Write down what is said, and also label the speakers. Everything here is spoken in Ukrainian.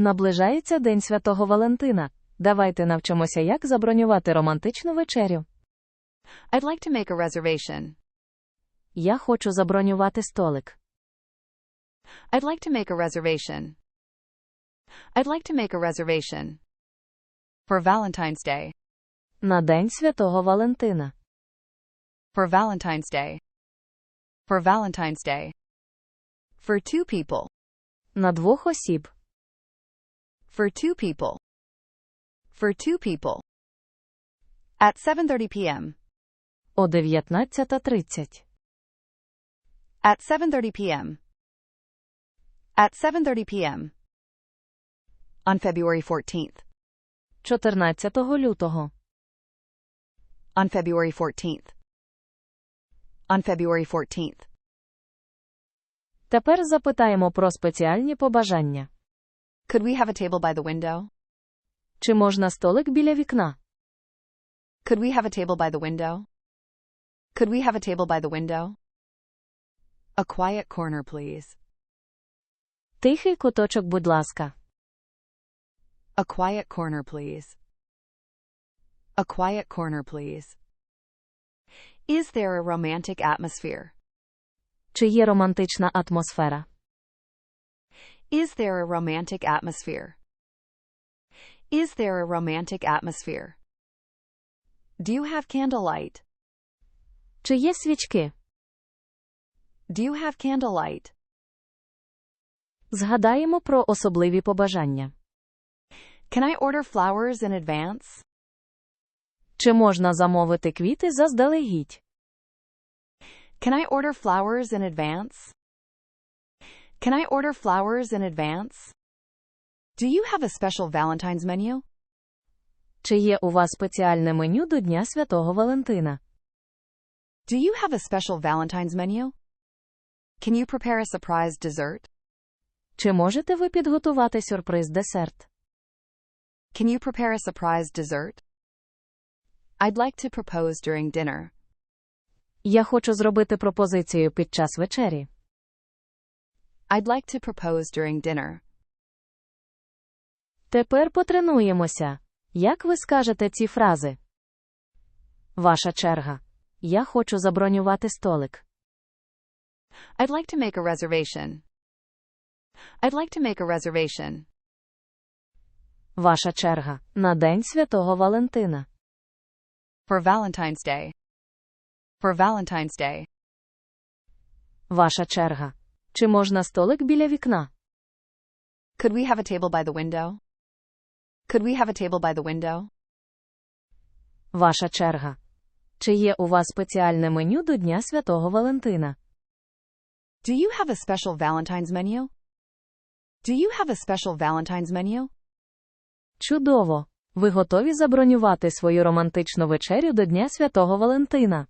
Speaker 1: Наближається День Святого Валентина. Давайте навчимося, як забронювати романтичну вечерю.
Speaker 2: I'd like to make a reservation.
Speaker 1: Я хочу забронювати столик.
Speaker 2: I'd like to make a reservation. I'd like to make a reservation. For Valentine's Day.
Speaker 1: На День Святого Валентина.
Speaker 2: For Valentine's Day. For Valentine's Day. For two people.
Speaker 1: На двох осіб.
Speaker 2: For two people. For two people. At 7:30 p.m.
Speaker 1: О 19.30.
Speaker 2: At 7:30 p.m. At 7:30 p.m. On February 14th.
Speaker 1: 14 лютого.
Speaker 2: On February 14th. On February 14th.
Speaker 1: Тепер запитаємо про спеціальні побажання.
Speaker 2: Could we have a table by the window?
Speaker 1: Чи можна столик біля вікна?
Speaker 2: Could we have a table by the window? Could we have a table by the window? A quiet corner, please.
Speaker 1: Тихий куточок, будь ласка.
Speaker 2: A quiet corner, please. A quiet corner, please. Is there a romantic atmosphere?
Speaker 1: Чи є романтична атмосфера?
Speaker 2: Is there a romantic atmosphere? Is there a romantic atmosphere? Do you have candlelight?
Speaker 1: Чи є свічки?
Speaker 2: Do you have candlelight?
Speaker 1: Згадаємо про особливі побажання.
Speaker 2: Can I order flowers in advance?
Speaker 1: Чи можна замовити квіти заздалегідь?
Speaker 2: Can I order flowers in advance? Can I order flowers in advance? Do you have a special Valentine's menu?
Speaker 1: Чи є у вас спеціальне меню до Дня Святого Валентина?
Speaker 2: Do you have a special Valentine's menu? Can you prepare a surprise dessert?
Speaker 1: Чи можете ви підготувати сюрприз-десерт?
Speaker 2: Can you prepare a surprise dessert? I'd like to propose during dinner.
Speaker 1: Я хочу зробити пропозицію під час вечері.
Speaker 2: I'd like to propose during dinner.
Speaker 1: Тепер потренуємося. Як ви скажете ці фрази? Ваша черга. Я хочу забронювати столик.
Speaker 2: I'd like to make a reservation. I'd like to make a reservation.
Speaker 1: Ваша черга. На День Святого Валентина.
Speaker 2: For Valentine's Day. For Valentine's Day.
Speaker 1: Ваша черга. Чи можна столик біля вікна?
Speaker 2: Could we have a table by the window? Could we have a table by the window?
Speaker 1: Ваша черга. Чи є у вас спеціальне меню до Дня Святого Валентина?
Speaker 2: Do you have a special Valentine's menu? Do you have a special Valentine's menu?
Speaker 1: Чудово! Ви готові забронювати свою романтичну вечерю до Дня Святого Валентина?